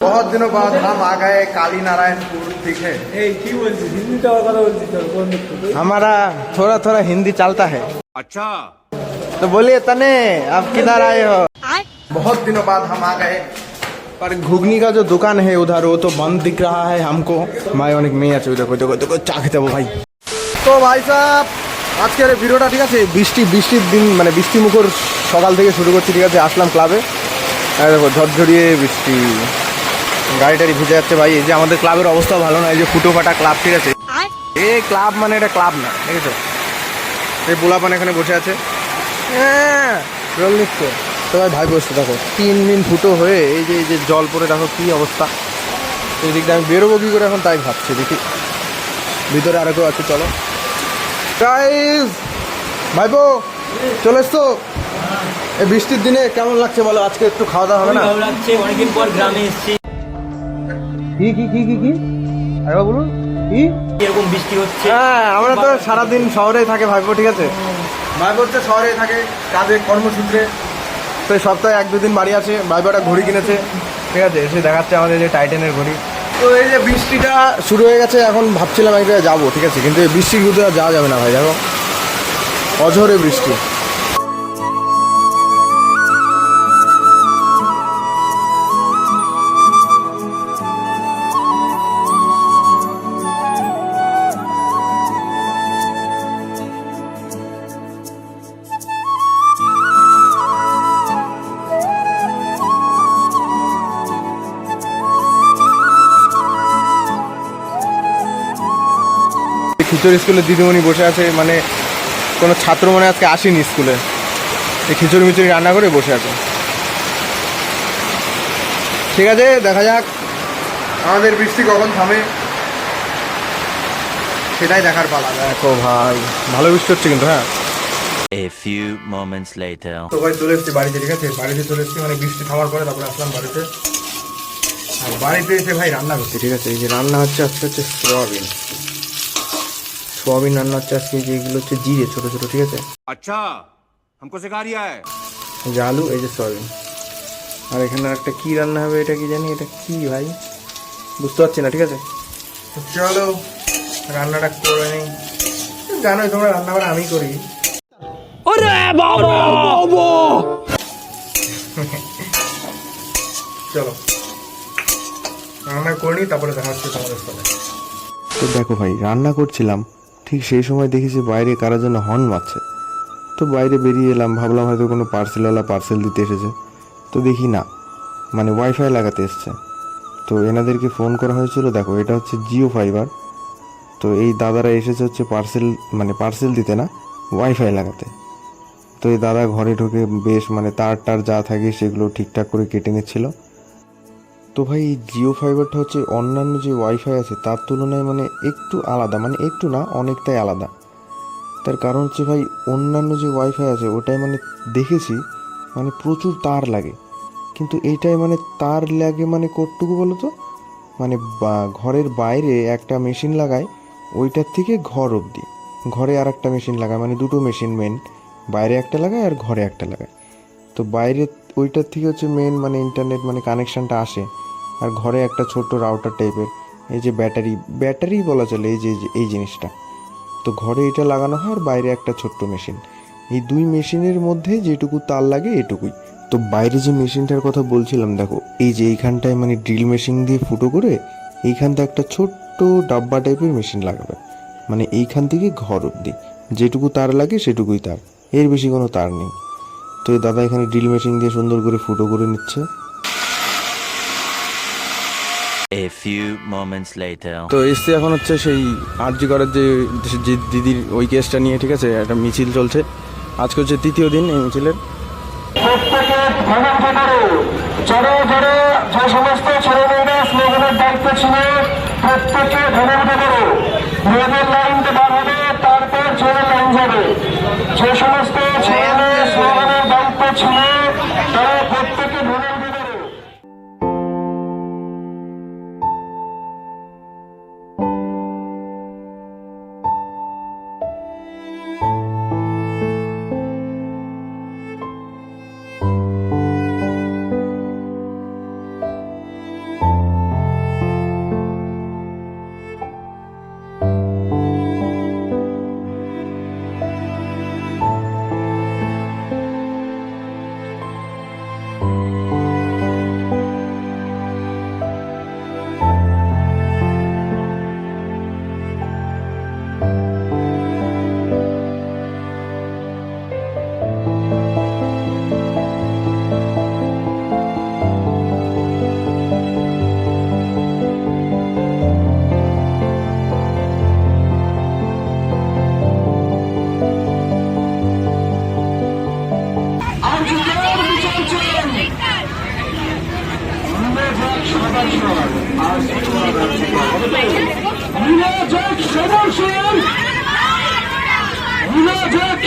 बहुत दिनों बाद हम आ गए काली नारायणपुर दिखे এই কি বলছিস হিন্দিতে আবার কথা বলছিস তোর কোন দিক থেকে? हमारा थोड़ा थोड़ा हिंदी चलता है अच्छा तो बोलिए तने आप किधर आए हो बहुत दिनों बाद हम आ गए पर घुगनी का जो दुकान है उधर वो तो बंद दिख रहा है हमको ভাই অনেক মেয়ে আছে ওই দেখো দেখো দেখো চা খেতে যাবো ভাই তো ভাই সাহেব আজকের এই ভিডিওটা ঠিক আছে বৃষ্টি বৃষ্টির দিন মানে বৃষ্টি মুখর সকাল থেকে শুরু করছি ঠিক আছে আসলাম ক্লাবে এই দেখো ঝরঝরিয়ে বৃষ্টি গাড়ি টাড়ি ভিজে যাচ্ছে ভাই। এই যে আমাদের ক্লাবের অবস্থা ভালো না এই যে ফুটো ফাটা ক্লাব ঠিক আছে? এই ক্লাব মানে এটা ক্লাব না ঠিক আছে? এই পোলাপান এখানে বসে আছে। হ্যাঁ জল নিচ্ছে। তো ভাই ভাই বসে দেখো তিন দিন ফুটো হয়ে এই যে এই যে জল পড়ে দেখো কি অবস্থা। এই দিকটা আমি বেরোবো কি করে এখন তাই ভাবছি দেখি। ভিতরে আরও কেউ আছে চলো। গাইস ভাইপো চলে এসছো? এই বৃষ্টির দিনে কেমন লাগছে বলো? আজকে একটু খাওয়া দাওয়া হবে না? ভালো লাগছে অনেকদিন পর গ্রামে এসেছি। কি কি কি কি কি? আরেকবার বলুন। কি? এরকম বৃষ্টি হচ্ছে? হ্যাঁ আমরা তো সারাদিন শহরেই থাকে ভাইপো ঠিক আছে? ভাইপো হচ্ছে শহরেই থাকে কাজে কর্মসূত্রে। তো সপ্তাহে এক দুদিন বাড়ি আছে ভাইপোটা ঘড়ি কিনেছে ঠিক আছে? এসে দেখাচ্ছে আমাদের যে টাইটেনের ঘড়ি। তো এই যে বৃষ্টিটা শুরু হয়ে গেছে এখন ভাবছিলাম এক জায়গায় যাব ঠিক আছে? কিন্তু এই বৃষ্টির ভিতরে যাওয়া যাবে না ভাই দেখো। অঝরে বৃষ্টি। খিচুড়ি স্কুলে দিদিমণি বসে আছে মানে কোনো ছাত্র মানে আজকে আসেনি স্কুলে। এই খিচুড়ি মিচুড়ি রান্না করে বসে আছে। ঠিক আছে দেখা যাক। আমাদের বৃষ্টি কখন থামে সেটাই দেখার পালা। দেখো ভাই ভালো বৃষ্টি হচ্ছে কিন্তু হ্যাঁ। A few moments later. তো ভাই চলে এসেছি বাড়িতে ঠিক আছে? বাড়িতে চলে এসেছি মানে বৃষ্টি থামার পরে তারপরে আসলাম বাড়িতে। আর বাড়িতে এসে ভাই রান্না করছি ঠিক আছে? এই যে রান্না হচ্ছে আজকে হচ্ছে সোয়াবিন। সোয়াবিন রান্না হচ্ছে আজকে যে এগুলো হচ্ছে জিরে ছোটো ছোটো ঠিক আছে अच्छा हमको सिखा रिया है এই যে আলু এই যে সয়াবিন আর এখানে একটা কি রান্না হবে এটা কি জানি এটা কি ভাই বুঝতে পারছি না ঠিক আছে তো চলো রান্নাটা করে নিই জানোই তোমরা রান্না করে আমি করি চলো রান্না করে নিই তারপরে দেখা হচ্ছে তোমাদের সাথে তো দেখো ভাই রান্না করছিলাম ঠিক সেই সময় দেখেছি বাইরে কারা যেন হর্ন মারছে তো বাইরে বেরিয়ে এলাম, ভাবলাম হয়তো কোনো পার্সেলওয়ালা পার্সেল দিতে এসেছে। তো দেখি না মানে ওয়াইফাই লাগাতে এসছে। তো এনাদেরকে ফোন করা হয়েছিল, দেখো এটা হচ্ছে জিও ফাইবার তো এই দাদারা এসেছে হচ্ছে পার্সেল মানে পার্সেল দিতে না ওয়াইফাই লাগাতে। তো এই দাদা ঘরে ঢুকে বেশ মানে তার টার যা থাকে সেগুলো ঠিকঠাক করে কেটে নিচ্ছিল। তো ভাই, জিও ফাইবারটা হচ্ছে অন্যান্য যে ওয়াইফাই আছে, তার তুলনায় মানে একটু আলাদা মানে একটু না, অনেকটাই আলাদা। তার কারণ হচ্ছে ভাই, অন্যান্য যে ওয়াইফাই আছে ওটাই মানে দেখেছি মানে প্রচুর তার লাগে। কিন্তু এইটাই মানে তার লাগে মানে কতটুকু বলো তো মানে ঘরের বাইরে একটা মেশিন লাগায়, ওইটার থেকে ঘর অবধি। ঘরে আর একটা মেশিন লাগায় মানে দুটো মেশিন মেন বাইরে একটা লাগায় আর ঘরে একটা লাগায়। তো বাইরে ওইটার থেকে হচ্ছে মেন মানে ইন্টারনেট মানে কানেকশানটা আসে। আর ঘরে একটা ছোট্ট রাউটার টাইপের এই যে ব্যাটারি ব্যাটারি বলা চলে এই যে, এই জিনিসটা। তো ঘরে এটা লাগানো হয় আর বাইরে একটা ছোট্ট মেশিন এই দুই মেশিনের মধ্যে যেটুকু তার লাগে এটুকুই। তো বাইরে যে মেশিনটার কথা বলছিলাম, দেখো, এই যে এইখানটায় মানে ড্রিল মেশিন দিয়ে ফুটো করে এইখানটা একটা ছোট্ট ডাব্বা টাইপের মেশিন লাগাবে। মানে এইখান থেকে ঘর অবধি। যেটুকু তার লাগে সেটুকুই তার। এর বেশি কোনো তার নেই। তো এই দাদা এখানে ড্রিল মেশিন দিয়ে সুন্দর করে ফুটো করে নিচ্ছে। A few moments later. তো এসছে এখন হচ্ছে সেই আরজি করার যে যে দিদির ওই কেসটা নিয়ে ঠিক আছে? একটা মিছিল চলছে। আজকে হচ্ছে তৃতীয় দিন এই মিছিলের। প্রত্যেকে ধনাঢ্য করে জড়ে জড়ে যে সমস্ত ছেলে মেয়েরা স্লোগানের দায়িত্ব ছিল প্রত্যেকে ধনাঢ্য করে মেয়েদের লাইনটা বার হবে তারপর ছেলের লাইন যাবে। যে সমস্ত ছেলে মেয়ে স্লোগানের দায়িত্ব ছিল তারা প্রত্যেকে ধনাঢ্য করে মিলে যাক সদর সেন মিলে যাক